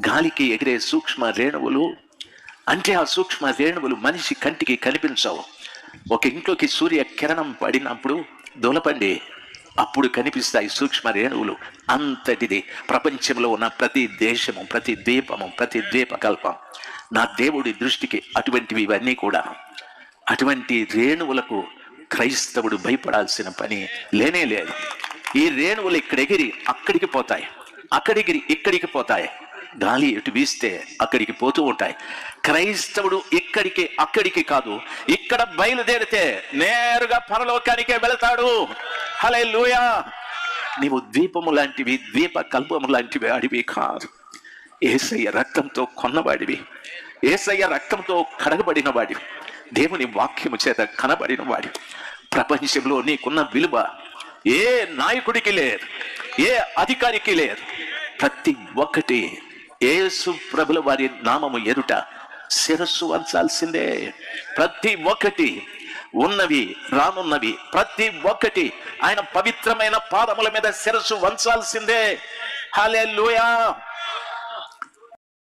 గాలికి ఎగిరే సూక్ష్మ రేణువులు అంటే ఆ సూక్ష్మ రేణువులు మనిషి కంటికి కనిపించవు. ఒక ఇంట్లోకి సూర్య కిరణం పడినప్పుడు దొలపండి అప్పుడు కనిపిస్తాయి సూక్ష్మ రేణువులు. అంతటిది ప్రపంచంలో ఉన్న ప్రతి దేశము ప్రతి ద్వీపము ప్రతి ద్వీపకల్పం. నా దేవుడి దృష్టికి అటువంటివి ఇవన్నీ కూడా. అటువంటి రేణువులకు క్రైస్తవుడు భయపడాల్సిన పని లేనే లేదు. ఈ రేణువులు ఇక్కడ ఎగిరి అక్కడికి పోతాయి. అక్కడికి ఇక్కడికి పోతాయి. గాలి ఎటు వీస్తే అక్కడికి పోతూ ఉంటాయి. క్రైస్తవుడు ఇక్కడికి అక్కడికి కాదు. ఇక్కడ బయలుదేరితే నేరుగా పరలోకానికే వెళతాడు. హలే నీవు ద్వీపము లాంటివి ద్వీప కల్పము లాంటివి అడివి కాదు. ఏసయ్య రక్తంతో కొన్నవాడివి. ఏసయ్య రక్తంతో కడగబడిన వాడివి దేవుని వాక్యము చేత కనబడిన వాడి ప్రపంచంలో నీకున్న విలువ ఏ నాయకుడికి లేదు ఏ అధికారికి లేదు ప్రతి ఒక్కటి ఏసు ప్రభుల వారి నామము ఎదుట శిరస్సు వంచాల్సిందే. ప్రతి ఒక్కటి ఉన్నవి రానున్నవి ప్రతి ఒక్కటి ఆయన పవిత్రమైన పాదముల మీద శిరస్సు వంచాల్సిందే. హాలే లూయా